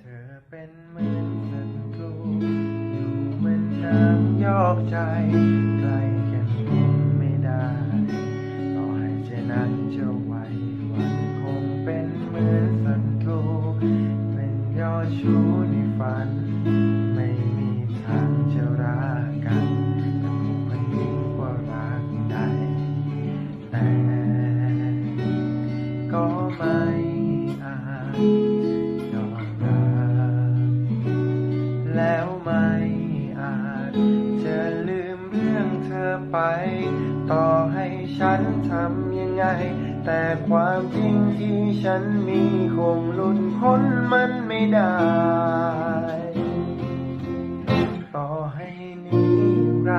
เธอเป็นเหมือนศัตรูอยู่เหมือนน้ำยอกใจใกล้กันคงไม่ได้ ต่อให้ใจนั้นจะไหวหวันคงเป็นเหมือนศัตรูเป็นยอดชูในฝัน ไม่มีทางจะรักกันแต่คงเป็นยิ่งกว่ารักใดแต่ก็ไม่อาจ องเธอไป ต่อให้ฉันทำยังไง แต่ความจริงที่ฉันมีคงหลุดพ้นมันไม่ได้ ต่อให้หนีอย่างไร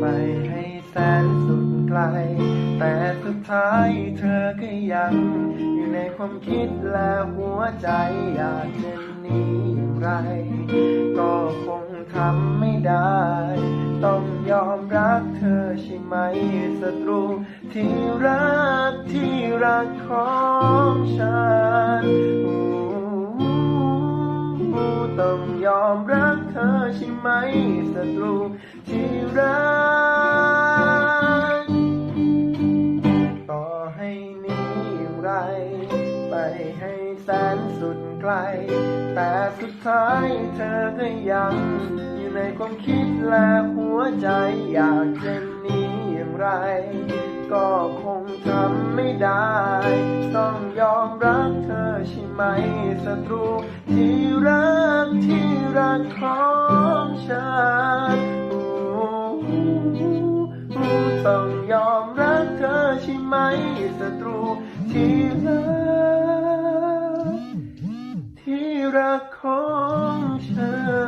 ไปให้แสนสุดไกล แต่สุดท้ายเธอก็ยัง อยู่ในความคิดและหัวใจอยากจะหนีอย่างไร ก็คงทำไม่ได้ กเธอใช่ไหมศัตรู ที่รักที่รักของฉันต้องยอมรักเธอใช่ไหมศัตรู ที่รัก ต่อให้หนีอย่างไร ไปให้แสนสุดไกล แต่สุดท้ายเธอก็ยัง อยู่ในความคิดและหัว ใจอยากจะหนีอย่างไร ก็คงทำไม่ได้ ต้องยอมรักเธอใช่ไหมศัตรู ที่รักที่รักของฉันต้องยอมรักเธอใช่ไหมศัตรูที่รักที่รักของฉัน